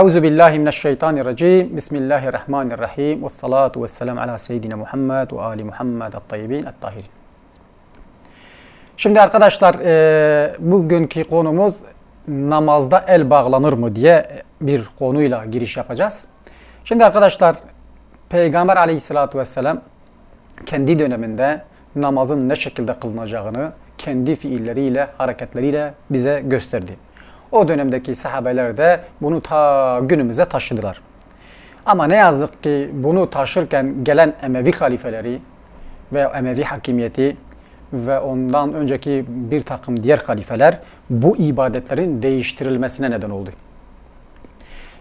Euzu billahi mineşşeytanirracim. Bismillahirrahmanirrahim. Ve salatu ve selam ala seyyidina Muhammed ve ali Muhammed et-tayyibin et-tahirin. Şimdi arkadaşlar e, bugünkü konumuz namazda el bağlanır mı diye bir konuyla giriş yapacağız. Şimdi arkadaşlar Peygamber aleyhissalatu vesselam kendi döneminde namazın ne şekilde kılınacağını kendi fiilleriyle, hareketleriyle bize gösterdi. O dönemdeki sahabeler de bunu ta günümüze taşıdılar. Ama ne yazık ki bunu taşırken gelen Emevi halifeleri ve Emevi hakimiyeti ve ondan önceki bir takım diğer halifeler bu ibadetlerin değiştirilmesine neden oldu.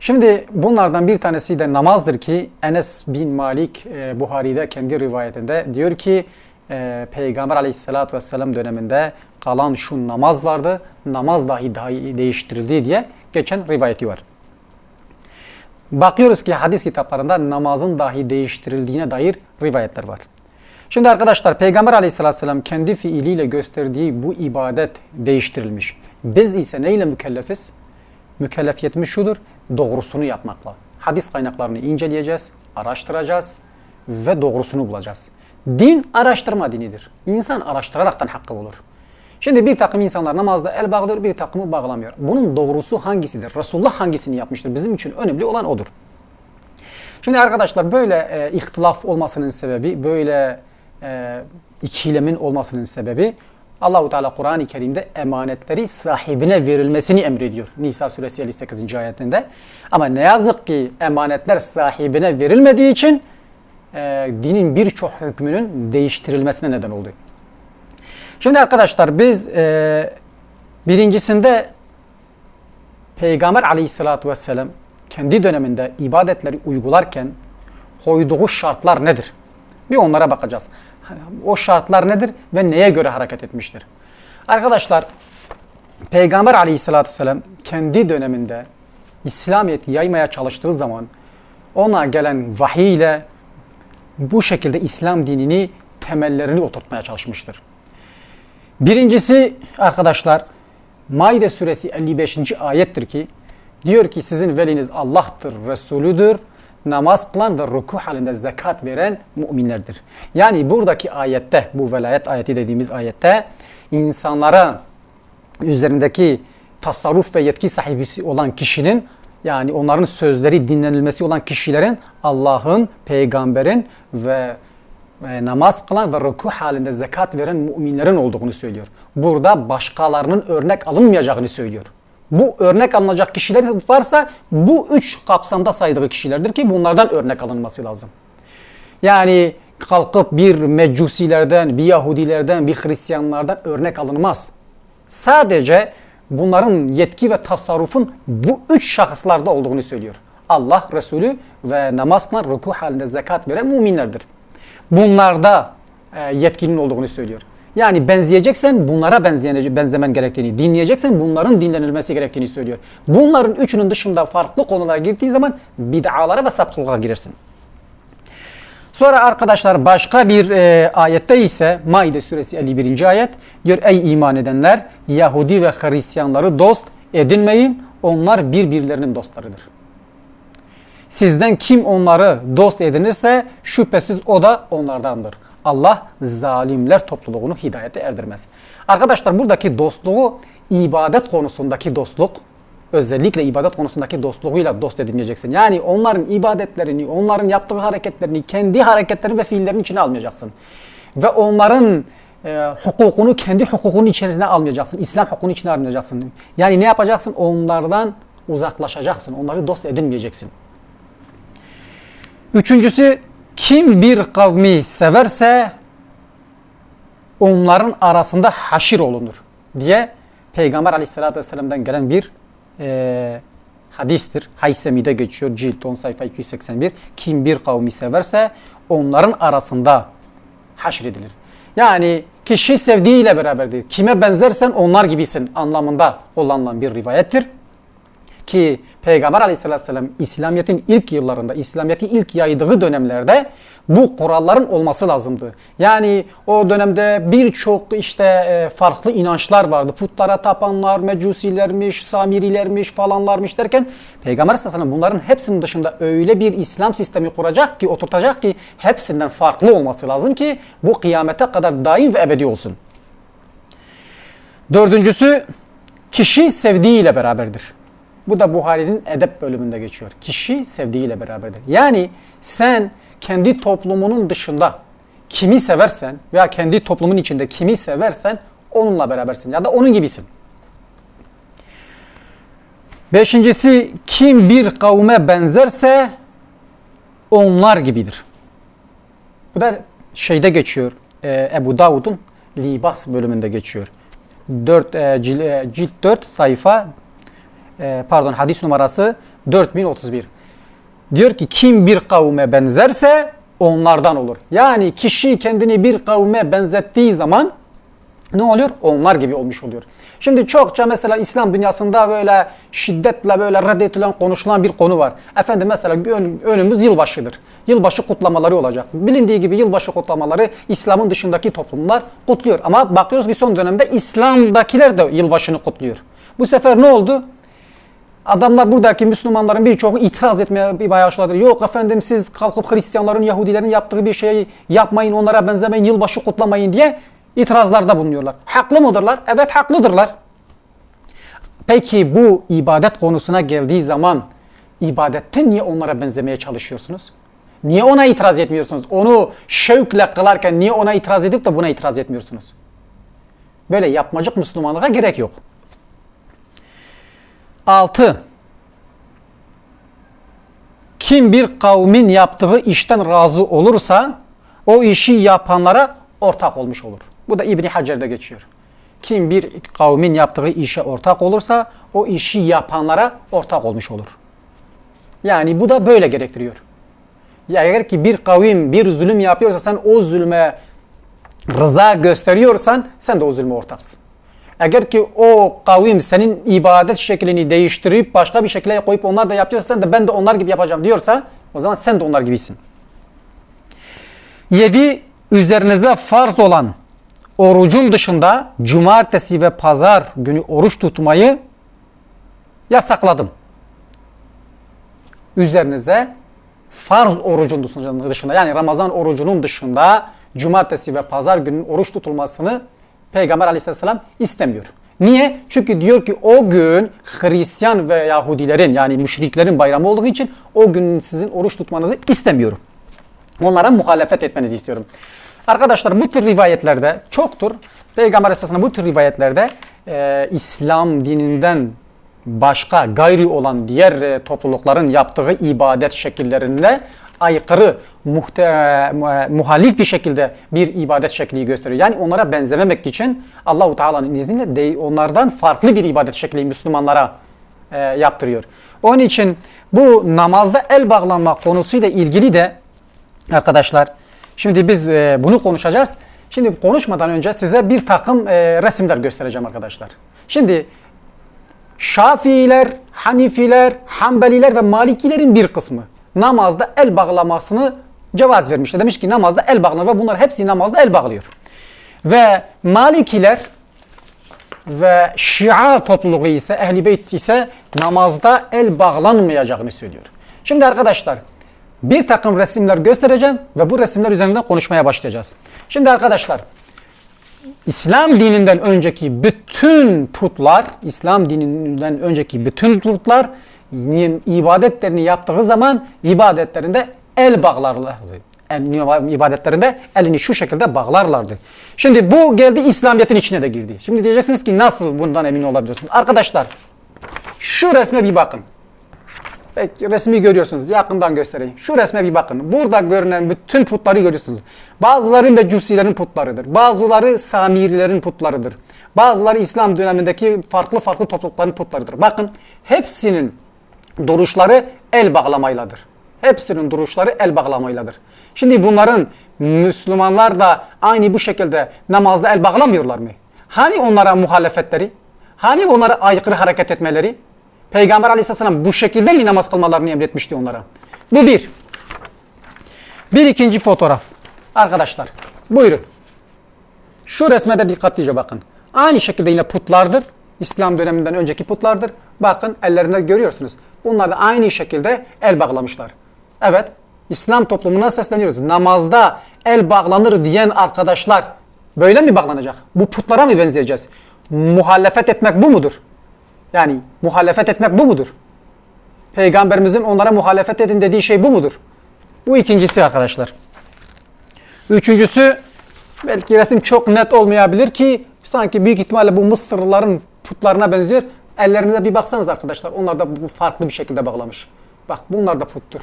Şimdi bunlardan bir tanesi de namazdır ki Enes bin Malik e, Buhari'de kendi rivayetinde diyor ki e, Peygamber aleyhissalatü vesselam döneminde kalan şu namaz vardı. Namaz dahi, dahi değiştirildi diye geçen rivayeti var. Bakıyoruz ki hadis kitaplarında namazın dahi değiştirildiğine dair rivayetler var. Şimdi arkadaşlar Peygamber aleyhissalatü vesselam kendi fiiliyle gösterdiği bu ibadet değiştirilmiş. Biz ise neyle mükellefiz? Mükellefiyetimiz şudur, doğrusunu yapmakla. Hadis kaynaklarını inceleyeceğiz, araştıracağız ve doğrusunu bulacağız. Din araştırma dinidir. İnsan araştıraraktan hakkı bulur. Şimdi bir takım insanlar namazda el bağlıyor, bir takımı bağlamıyor. Bunun doğrusu hangisidir? Resulullah hangisini yapmıştır? Bizim için önemli olan odur. Şimdi arkadaşlar böyle e, ihtilaf olmasının sebebi, böyle e, ikilemin olmasının sebebi Allahu Teala Kur'an-ı Kerim'de emanetleri sahibine verilmesini emrediyor. Nisa suresi 58. ayetinde. Ama ne yazık ki emanetler sahibine verilmediği için e, dinin birçok hükmünün değiştirilmesine neden oldu. Şimdi arkadaşlar biz e, birincisinde Peygamber aleyhissalatü vesselam kendi döneminde ibadetleri uygularken koyduğu şartlar nedir? Bir onlara bakacağız. O şartlar nedir ve neye göre hareket etmiştir? Arkadaşlar Peygamber aleyhissalatü vesselam kendi döneminde İslamiyet'i yaymaya çalıştığı zaman ona gelen vahiy ile bu şekilde İslam dinini temellerini oturtmaya çalışmıştır. Birincisi arkadaşlar Maide suresi 55. ayettir ki diyor ki sizin veliniz Allah'tır, Resulüdür, namaz kılan ve ruku halinde zekat veren müminlerdir. Yani buradaki ayette, bu velayet ayeti dediğimiz ayette insanlara üzerindeki tasarruf ve yetki sahibisi olan kişinin yani onların sözleri dinlenilmesi olan kişilerin Allah'ın, peygamberin ve e, namaz kılan ve ruku halinde zekat veren müminlerin olduğunu söylüyor. Burada başkalarının örnek alınmayacağını söylüyor. Bu örnek alınacak kişiler varsa bu üç kapsamda saydığı kişilerdir ki bunlardan örnek alınması lazım. Yani kalkıp bir mecusilerden, bir Yahudilerden, bir Hristiyanlardan örnek alınmaz. Sadece bunların yetki ve tasarrufun bu üç şahıslarda olduğunu söylüyor. Allah, Resulü ve namaz kılan, ruku halinde zekat veren müminlerdir. Bunlarda e, yetkinin olduğunu söylüyor. Yani benzeyeceksen bunlara benzemen gerektiğini, dinleyeceksen bunların dinlenilmesi gerektiğini söylüyor. Bunların üçünün dışında farklı konulara girdiği zaman bid'alara ve sapkınlığa girersin. Sonra arkadaşlar başka bir e, ayette ise Maide suresi 51. ayet diyor ey iman edenler Yahudi ve Hristiyanları dost edinmeyin onlar birbirlerinin dostlarıdır. Sizden kim onları dost edinirse şüphesiz o da onlardandır. Allah zalimler topluluğunu hidayete erdirmez. Arkadaşlar buradaki dostluğu ibadet konusundaki dostluk, özellikle ibadet konusundaki dostluğuyla dost edinmeyeceksin. Yani onların ibadetlerini, onların yaptığı hareketlerini, kendi hareketlerini ve fiillerin içine almayacaksın. Ve onların e, hukukunu kendi hukukunun içerisine almayacaksın. İslam hukukunun içine almayacaksın. Yani ne yapacaksın? Onlardan uzaklaşacaksın. Onları dost edinmeyeceksin. Üçüncüsü kim bir kavmi severse onların arasında haşir olunur diye Peygamber aleyhissalatü vesselam'dan gelen bir e, hadistir. Haysemi'de geçiyor cilt 10 sayfa 281. Kim bir kavmi severse onların arasında haşredilir. Yani kişi sevdiğiyle beraberdir. Kime benzersen onlar gibisin anlamında kullanılan bir rivayettir. Ki Peygamber aleyhissalatü İslamiyet'in ilk yıllarında, İslamiyet'i ilk yaydığı dönemlerde bu kuralların olması lazımdı. Yani o dönemde birçok işte e, farklı inançlar vardı. Putlara tapanlar, mecusilermiş, samirilermiş falanlarmış derken Peygamber sallallahu aleyhi ve sellem bunların hepsinin dışında öyle bir İslam sistemi kuracak ki, oturtacak ki hepsinden farklı olması lazım ki bu kıyamete kadar daim ve ebedi olsun. Dördüncüsü kişi sevdiğiyle beraberdir. Bu da Buhari'nin edep bölümünde geçiyor. Kişi sevdiğiyle beraberdir. Yani sen kendi toplumunun dışında kimi seversen veya kendi toplumun içinde kimi seversen onunla berabersin ya da onun gibisin. Beşincisi kim bir kavme benzerse onlar gibidir. Bu da şeyde geçiyor. e, Ebu Davud'un Libas bölümünde geçiyor. 4 e, e, cilt 4 sayfa e, pardon hadis numarası 4031. Diyor ki kim bir kavme benzerse onlardan olur. Yani kişi kendini bir kavme benzettiği zaman ne oluyor? Onlar gibi olmuş oluyor. Şimdi çokça mesela İslam dünyasında böyle şiddetle böyle reddedilen konuşulan bir konu var. Efendim mesela ön- önümüz yılbaşıdır. Yılbaşı kutlamaları olacak. Bilindiği gibi yılbaşı kutlamaları İslam'ın dışındaki toplumlar kutluyor. Ama bakıyoruz ki son dönemde İslam'dakiler de yılbaşını kutluyor. Bu sefer ne oldu? Adamlar buradaki Müslümanların birçoğu itiraz etmeye bir başladı. Yok efendim siz kalkıp Hristiyanların, Yahudilerin yaptığı bir şeyi yapmayın, onlara benzemeyin, yılbaşı kutlamayın diye itirazlarda bulunuyorlar. Haklı mıdırlar? Evet haklıdırlar. Peki bu ibadet konusuna geldiği zaman ibadette niye onlara benzemeye çalışıyorsunuz? Niye ona itiraz etmiyorsunuz? Onu şevkle kılarken niye ona itiraz edip de buna itiraz etmiyorsunuz? Böyle yapmacık Müslümanlığa gerek yok. 6. Kim bir kavmin yaptığı işten razı olursa o işi yapanlara ortak olmuş olur. Bu da İbni Hacer'de geçiyor. Kim bir kavmin yaptığı işe ortak olursa o işi yapanlara ortak olmuş olur. Yani bu da böyle gerektiriyor. Ya eğer ki bir kavim bir zulüm yapıyorsa sen o zulme rıza gösteriyorsan sen de o zulme ortaksın. Eğer ki o kavim senin ibadet şeklini değiştirip başka bir şekilde koyup onlar da yapıyorsa sen de ben de onlar gibi yapacağım diyorsa o zaman sen de onlar gibisin. 7. Üzerinize farz olan orucun dışında cumartesi ve pazar günü oruç tutmayı yasakladım. Üzerinize farz orucun dışında yani Ramazan orucunun dışında cumartesi ve pazar günün oruç tutulmasını Peygamber aleyhisselam istemiyor. Niye? Çünkü diyor ki o gün Hristiyan ve Yahudilerin yani müşriklerin bayramı olduğu için o gün sizin oruç tutmanızı istemiyorum. Onlara muhalefet etmenizi istiyorum. Arkadaşlar bu tür rivayetlerde çoktur. Peygamber Aleyhisselam bu tür rivayetlerde e, İslam dininden başka gayri olan diğer e, toplulukların yaptığı ibadet şekillerine aykırı, muhte, e, muhalif bir şekilde bir ibadet şekli gösteriyor. Yani onlara benzememek için Allahu Teala'nın izniyle de, onlardan farklı bir ibadet şekli Müslümanlara e, yaptırıyor. Onun için bu namazda el bağlanma konusuyla ilgili de arkadaşlar şimdi biz e, bunu konuşacağız. Şimdi konuşmadan önce size bir takım e, resimler göstereceğim arkadaşlar. Şimdi Şafiiler, Hanifiler, Hanbeliler ve Malikilerin bir kısmı namazda el bağlamasını cevaz vermişler. Demiş ki namazda el bağlanır ve bunlar hepsi namazda el bağlıyor. Ve Malikiler ve Şia topluluğu ise, Ehl-i Beyt ise namazda el bağlanmayacağını söylüyor. Şimdi arkadaşlar bir takım resimler göstereceğim ve bu resimler üzerinden konuşmaya başlayacağız. Şimdi arkadaşlar İslam dininden önceki bütün putlar, İslam dininden önceki bütün putlar ibadetlerini yaptığı zaman ibadetlerinde el bağlarlardı. Yani ibadetlerinde elini şu şekilde bağlarlardı. Şimdi bu geldi İslamiyet'in içine de girdi. Şimdi diyeceksiniz ki nasıl bundan emin olabilirsiniz? Arkadaşlar şu resme bir bakın. Belki resmi görüyorsunuz. Yakından göstereyim. Şu resme bir bakın. Burada görünen bütün putları görüyorsunuz. Bazıları Mecusilerin putlarıdır. Bazıları Samirilerin putlarıdır. Bazıları İslam dönemindeki farklı farklı toplulukların putlarıdır. Bakın hepsinin duruşları el bağlamayladır. Hepsinin duruşları el bağlamayladır. Şimdi bunların Müslümanlar da aynı bu şekilde namazda el bağlamıyorlar mı? Hani onlara muhalefetleri? Hani onlara aykırı hareket etmeleri? Peygamber aleyhisselam bu şekilde mi namaz kılmalarını emretmişti onlara? Bu bir. Bir ikinci fotoğraf. Arkadaşlar buyurun. Şu resme de dikkatlice bakın. Aynı şekilde yine putlardır. İslam döneminden önceki putlardır. Bakın ellerinde görüyorsunuz. Bunlar da aynı şekilde el bağlamışlar. Evet, İslam toplumuna sesleniyoruz. Namazda el bağlanır diyen arkadaşlar böyle mi bağlanacak? Bu putlara mı benzeyeceğiz? Muhalefet etmek bu mudur? Yani muhalefet etmek bu mudur? Peygamberimizin onlara muhalefet edin dediği şey bu mudur? Bu ikincisi arkadaşlar. Üçüncüsü belki resim çok net olmayabilir ki sanki büyük ihtimalle bu Mısırlıların putlarına benziyor. Ellerinize bir baksanız arkadaşlar. Onlar da farklı bir şekilde bağlamış. Bak bunlar da puttur.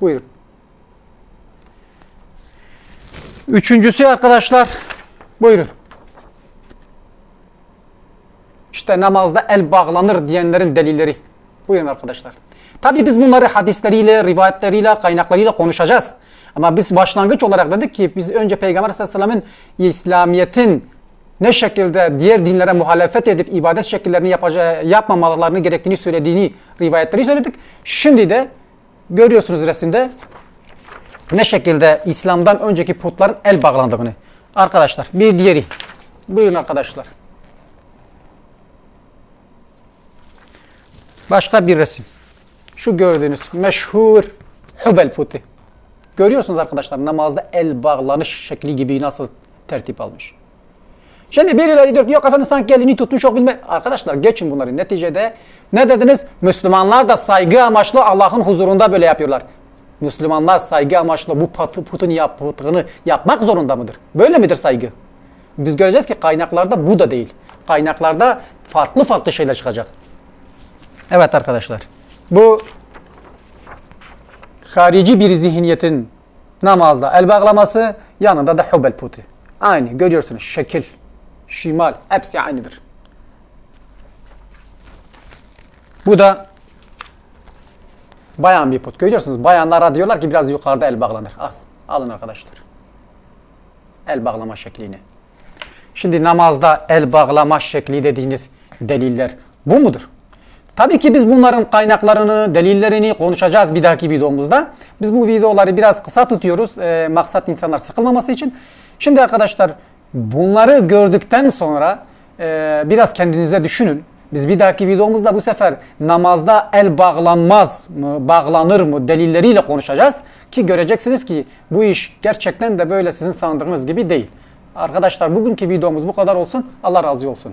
Buyurun. Üçüncüsü arkadaşlar. Buyurun. İşte namazda el bağlanır diyenlerin delilleri. Buyurun arkadaşlar. Tabii biz bunları hadisleriyle, rivayetleriyle, kaynaklarıyla konuşacağız. Ama biz başlangıç olarak dedik ki biz önce Peygamber Aleyhisselam'ın İslamiyet'in ne şekilde diğer dinlere muhalefet edip ibadet şekillerini yapacağı, yapmamalarını gerektiğini söylediğini rivayetleri söyledik. Şimdi de görüyorsunuz resimde ne şekilde İslam'dan önceki putların el bağlandığını. Arkadaşlar bir diğeri. Buyurun arkadaşlar. Başka bir resim. Şu gördüğünüz meşhur Hubel putu. Görüyorsunuz arkadaşlar namazda el bağlanış şekli gibi nasıl tertip almış. Şimdi birileri diyor ki yok efendim sanki elini tutmuş yok bilme. Arkadaşlar geçin bunları. Neticede ne dediniz? Müslümanlar da saygı amaçlı Allah'ın huzurunda böyle yapıyorlar. Müslümanlar saygı amaçlı bu putun yaptığını yapmak zorunda mıdır? Böyle midir saygı? Biz göreceğiz ki kaynaklarda bu da değil. Kaynaklarda farklı farklı şeyler çıkacak. Evet arkadaşlar. Bu harici bir zihniyetin namazda el bağlaması yanında da hubel putu. Aynı görüyorsunuz şekil, şimal hepsi aynıdır. Bu da bayan bir put. Görüyorsunuz bayanlara diyorlar ki biraz yukarıda el bağlanır. Al, alın arkadaşlar. El bağlama şeklini. Şimdi namazda el bağlama şekli dediğiniz deliller bu mudur? Tabii ki biz bunların kaynaklarını, delillerini konuşacağız bir dahaki videomuzda. Biz bu videoları biraz kısa tutuyoruz. E, maksat insanlar sıkılmaması için. Şimdi arkadaşlar bunları gördükten sonra e, biraz kendinize düşünün. Biz bir dahaki videomuzda bu sefer namazda el bağlanmaz mı, bağlanır mı delilleriyle konuşacağız. Ki göreceksiniz ki bu iş gerçekten de böyle sizin sandığınız gibi değil. Arkadaşlar bugünkü videomuz bu kadar olsun. Allah razı olsun.